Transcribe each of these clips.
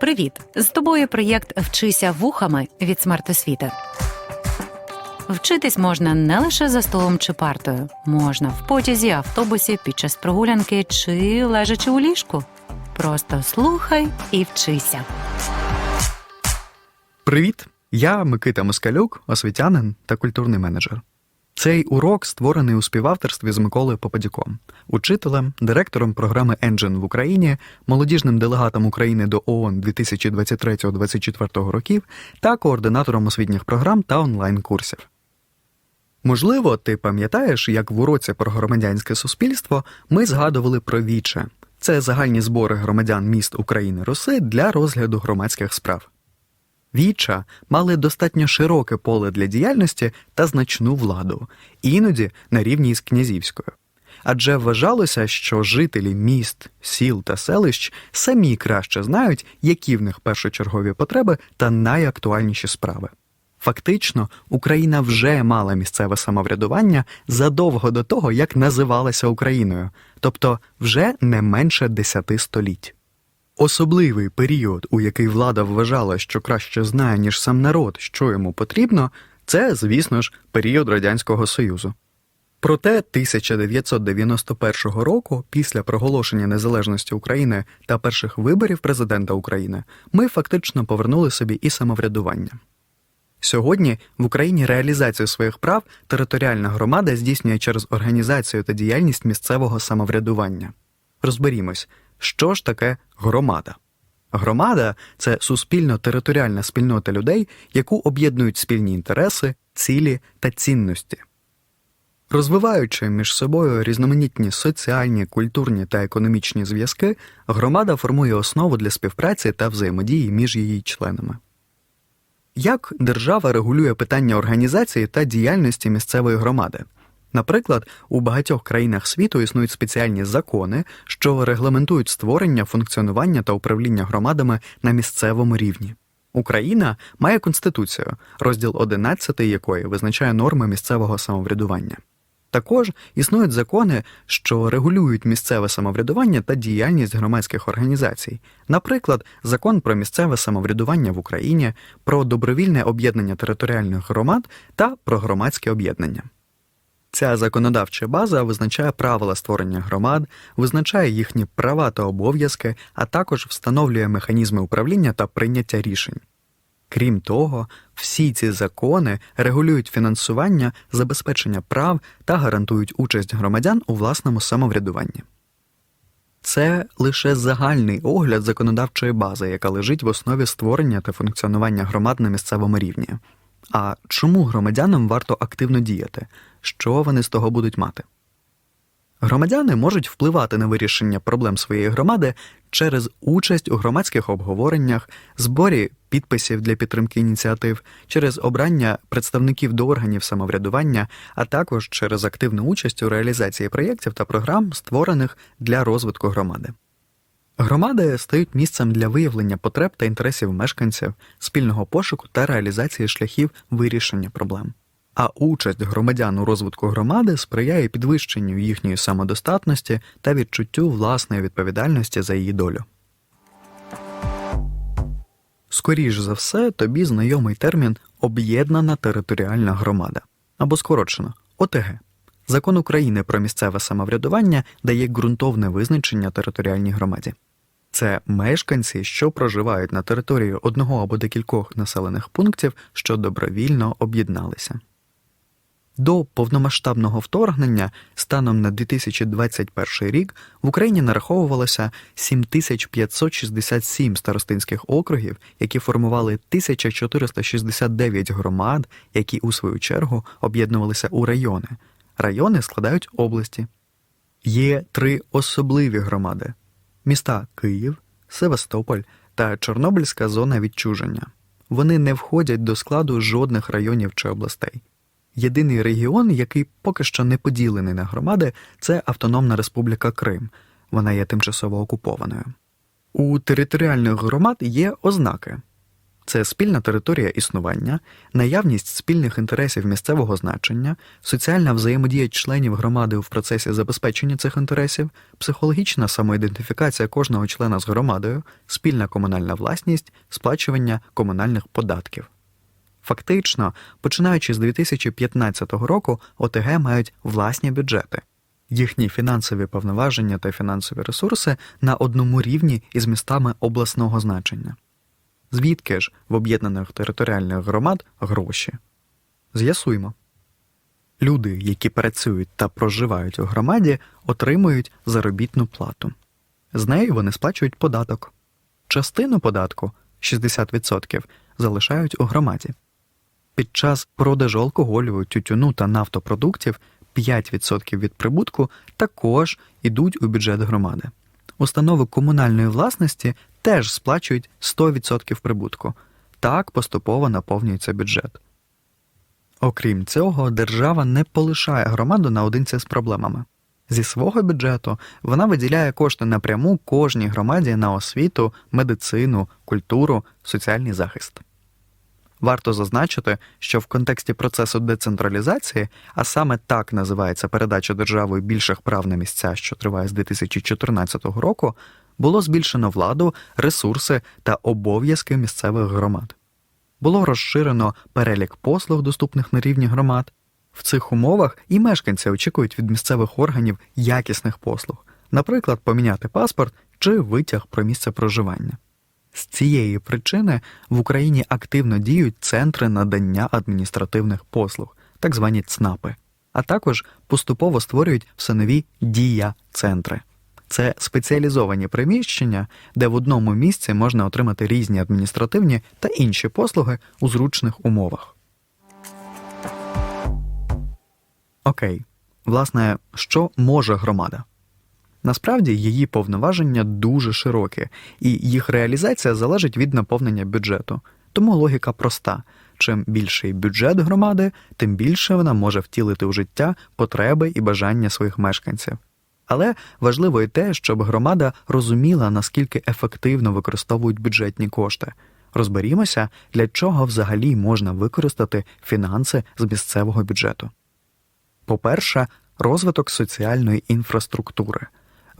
Привіт! З тобою проєкт Вчися вухами від смертосвіти. Вчитись можна не лише за столом чи партою, можна в потязі, автобусі, під час прогулянки чи лежачи у ліжку. Просто слухай і вчися. Привіт! Я Микита Москалюк, освітянин та культурний менеджер. Цей урок створений у співавторстві з Миколою Попадюком, учителем, директором програми Engine в Україні, молодіжним делегатом України до ООН 2023-2024 років та координатором освітніх програм та онлайн-курсів. Можливо, ти пам'ятаєш, як в уроці про громадянське суспільство ми згадували про віче. Це загальні збори громадян міст України Руси для розгляду громадських справ. Віча мали достатньо широке поле для діяльності та значну владу, іноді на рівні з князівською. Адже вважалося, що жителі міст, сіл та селищ самі краще знають, які в них першочергові потреби та найактуальніші справи. Фактично, Україна вже мала місцеве самоврядування задовго до того, як називалася Україною, тобто вже не менше десяти століть. Особливий період, у який влада вважала, що краще знає, ніж сам народ, що йому потрібно, це, звісно ж, період Радянського Союзу. Проте 1991 року, після проголошення незалежності України та перших виборів президента України, ми фактично повернули собі і самоврядування. Сьогодні в Україні реалізацію своїх прав територіальна громада здійснює через організацію та діяльність місцевого самоврядування. Розберімось, що ж таке громада. Громада це суспільно-територіальна спільнота людей, яку об'єднують спільні інтереси, цілі та цінності. Розвиваючи між собою різноманітні соціальні, культурні та економічні зв'язки, громада формує основу для співпраці та взаємодії між її членами. Як держава регулює питання організації та діяльності місцевої громади? Наприклад, у багатьох країнах світу існують спеціальні закони, що регламентують створення, функціонування та управління громадами на місцевому рівні. Україна має конституцію, розділ 11 якої визначає норми місцевого самоврядування. Також існують закони, що регулюють місцеве самоврядування та діяльність громадських організацій, наприклад, закон про місцеве самоврядування в Україні, про добровільне об'єднання територіальних громад та про громадське об'єднання. Ця законодавча база визначає правила створення громад, визначає їхні права та обов'язки, а також встановлює механізми управління та прийняття рішень. Крім того, всі ці закони регулюють фінансування, забезпечення прав та гарантують участь громадян у власному самоврядуванні. Це лише загальний огляд законодавчої бази, яка лежить в основі створення та функціонування громад на місцевому рівні. А чому громадянам варто активно діяти? Що вони з того будуть мати? Громадяни можуть впливати на вирішення проблем своєї громади через участь у громадських обговореннях, зборі підписів для підтримки ініціатив, через обрання представників до органів самоврядування, а також через активну участь у реалізації проєктів та програм, створених для розвитку громади. Громади стають місцем для виявлення потреб та інтересів мешканців, спільного пошуку та реалізації шляхів вирішення проблем. А участь громадян у розвитку громади сприяє підвищенню їхньої самодостатності та відчуттю власної відповідальності за її долю. Скоріш за все, тобі знайомий термін об'єднана територіальна громада або скорочено ОТГ. Закон України про місцеве самоврядування дає ґрунтовне визначення територіальній громаді. Це мешканці, що проживають на території одного або декількох населених пунктів, що добровільно об'єдналися. До повномасштабного вторгнення станом на 2021 рік в Україні нараховувалося 7567 старостинських округів, які формували 1469 громад, які у свою чергу об'єднувалися у райони. Райони складають області. Є три особливі громади: міста Київ, Севастополь та Чорнобильська зона відчуження. Вони не входять до складу жодних районів чи областей. Єдиний регіон, який поки що не поділений на громади, це Автономна Республіка Крим. Вона є тимчасово окупованою. У територіальних громад є ознаки. це спільна територія існування, наявність спільних інтересів місцевого значення, соціальна взаємодія членів громади в процесі забезпечення цих інтересів, психологічна самоідентифікація кожного члена з громадою, спільна комунальна власність, сплачування комунальних податків. Фактично, починаючи з 2015 року, ОТГ мають власні бюджети. Їхні фінансові повноваження та фінансові ресурси на одному рівні із містами обласного значення. Звідки ж в об'єднаних територіальних громад гроші? З'ясуймо. Люди, які працюють та проживають у громаді, отримують заробітну плату. З неї вони сплачують податок. Частину податку 60% залишають у громаді. Під час продажу алкоголю, тютюну та нафтопродуктів 5% від прибутку також ідуть у бюджет громади. Установи комунальної власності теж сплачують 100% прибутку. Так поступово наповнюється бюджет. Окрім цього, держава не полишає громаду наодинці з проблемами. Зі свого бюджету вона виділяє кошти напряму кожній громаді на освіту, медицину, культуру, соціальний захист. Варто зазначити, що в контексті процесу децентралізації, а саме так називається передача державою більших прав на місця, що триває з 2014 року, було збільшено владу, ресурси та обов'язки місцевих громад. Було розширено перелік послуг, доступних на рівні громад. В цих умовах і мешканці очікують від місцевих органів якісних послуг, наприклад, поміняти паспорт чи витяг про місце проживання. З цієї причини в Україні активно діють центри надання адміністративних послуг, так звані ЦНАПи, а також поступово створюють все нові дія-центри. Це спеціалізовані приміщення, де в одному місці можна отримати різні адміністративні та інші послуги у зручних умовах. Окей, власне, що може громада? Насправді її повноваження дуже широкі, і їх реалізація залежить від наповнення бюджету. Тому логіка проста: чим більший бюджет громади, тим більше вона може втілити у життя потреби і бажання своїх мешканців. Але важливо і те, щоб громада розуміла, наскільки ефективно використовують бюджетні кошти. Розберімося, для чого взагалі можна використати фінанси з місцевого бюджету. По-перше, розвиток соціальної інфраструктури.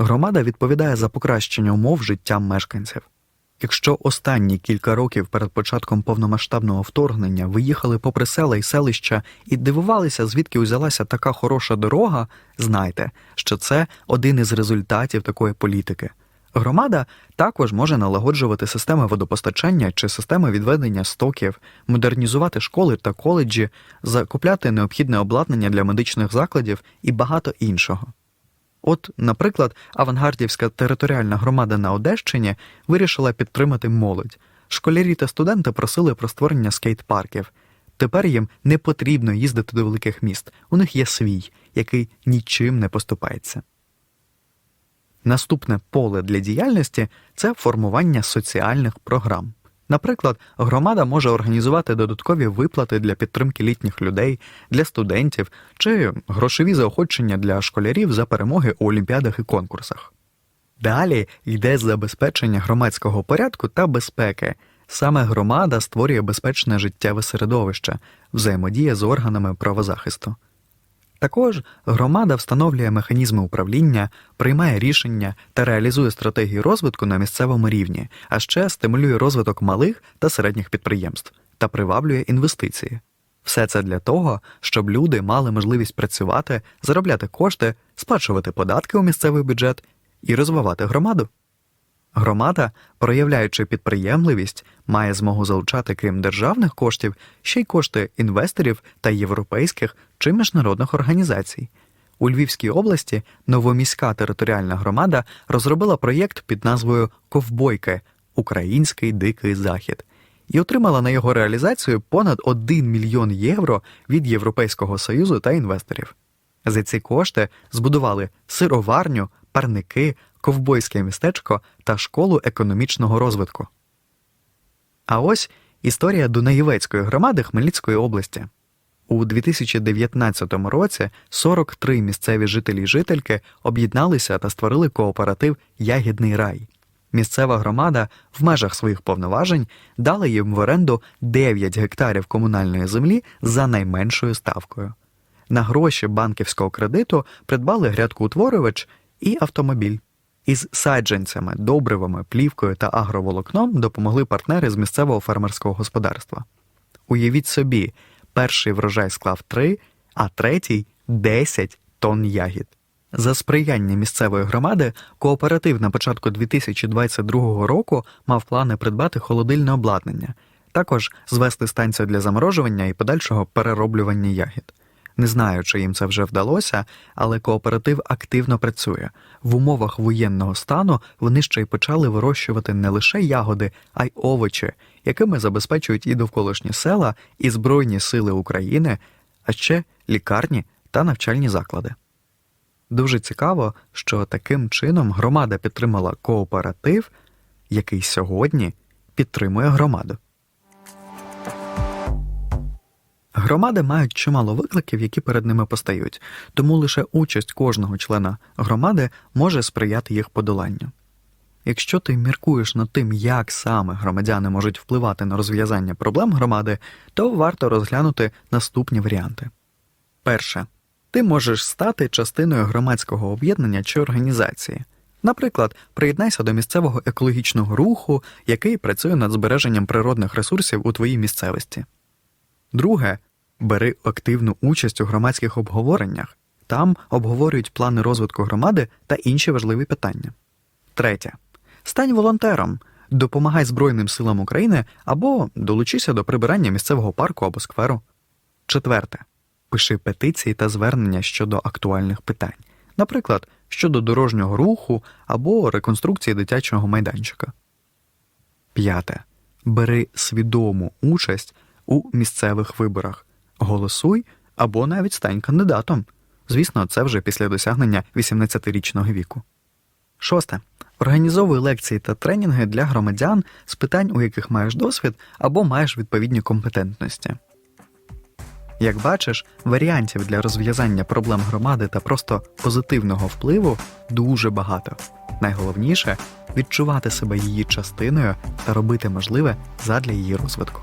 Громада відповідає за покращення умов життя мешканців. Якщо останні кілька років перед початком повномасштабного вторгнення ви їхали попри села і селища і дивувалися, звідки узялася така хороша дорога, знайте, що це один із результатів такої політики. Громада також може налагоджувати системи водопостачання чи системи відведення стоків, модернізувати школи та коледжі, закупляти необхідне обладнання для медичних закладів і багато іншого. От, наприклад, авангардівська територіальна громада на Одещині вирішила підтримати молодь. Школярі та студенти просили про створення скейт-парків. Тепер їм не потрібно їздити до великих міст. У них є свій, який нічим не поступається. Наступне поле для діяльності це формування соціальних програм. Наприклад, громада може організувати додаткові виплати для підтримки літніх людей, для студентів чи грошові заохочення для школярів за перемоги у олімпіадах і конкурсах. Далі йде забезпечення громадського порядку та безпеки. Саме громада створює безпечне життєве середовище, взаємодія з органами правозахисту. Також громада встановлює механізми управління, приймає рішення та реалізує стратегії розвитку на місцевому рівні, а ще стимулює розвиток малих та середніх підприємств та приваблює інвестиції. Все це для того, щоб люди мали можливість працювати, заробляти кошти, сплачувати податки у місцевий бюджет і розвивати громаду. Громада, проявляючи підприємливість, має змогу залучати, крім державних коштів, ще й кошти інвесторів та європейських чи міжнародних організацій. У Львівській області новоміська територіальна громада розробила проєкт під назвою Ковбойки Український Дикий Захід і отримала на його реалізацію понад 1 мільйон євро від Європейського союзу та інвесторів. За ці кошти збудували сироварню, парники, ковбойське містечко та школу економічного розвитку. А ось історія Дунаєвецької громади Хмельницької області. У 2019 році 43 місцеві жителі й жительки об'єдналися та створили кооператив Ягідний рай. Місцева громада в межах своїх повноважень дала їм в оренду 9 гектарів комунальної землі за найменшою ставкою. На гроші банківського кредиту придбали грядкоутворювач і автомобіль. Із саджанцями, добривами, плівкою та агроволокном допомогли партнери з місцевого фермерського господарства. Уявіть собі, перший врожай склав 3, а третій 10 тонн ягід. За сприяння місцевої громади кооператив на початку 2022 року мав плани придбати холодильне обладнання, також звести станцію для заморожування і подальшого перероблювання ягід. Не знаю, чи їм це вже вдалося, але кооператив активно працює. В умовах воєнного стану вони ще й почали вирощувати не лише ягоди, а й овочі, якими забезпечують і довколишні села, і Збройні сили України, а ще лікарні та навчальні заклади. Дуже цікаво, що таким чином громада підтримала кооператив, який сьогодні підтримує громаду. Громади мають чимало викликів, які перед ними постають, тому лише участь кожного члена громади може сприяти їх подоланню. Якщо ти міркуєш над тим, як саме громадяни можуть впливати на розв'язання проблем громади, то варто розглянути наступні варіанти. Перше, ти можеш стати частиною громадського об'єднання чи організації. Наприклад, приєднайся до місцевого екологічного руху, який працює над збереженням природних ресурсів у твоїй місцевості. Друге, бери активну участь у громадських обговореннях. Там обговорюють плани розвитку громади та інші важливі питання. Третє. Стань волонтером, допомагай Збройним силам України або долучися до прибирання місцевого парку або скверу. Четверте. Пиши петиції та звернення щодо актуальних питань, наприклад, щодо дорожнього руху або реконструкції дитячого майданчика. П'яте. Бери свідому участь у місцевих виборах. Голосуй або навіть стань кандидатом. Звісно, це вже після досягнення 18-річного віку. Шосте. Організовуй лекції та тренінги для громадян з питань, у яких маєш досвід або маєш відповідні компетентності. Як бачиш, варіантів для розв'язання проблем громади та просто позитивного впливу дуже багато. Найголовніше відчувати себе її частиною та робити можливе задля її розвитку.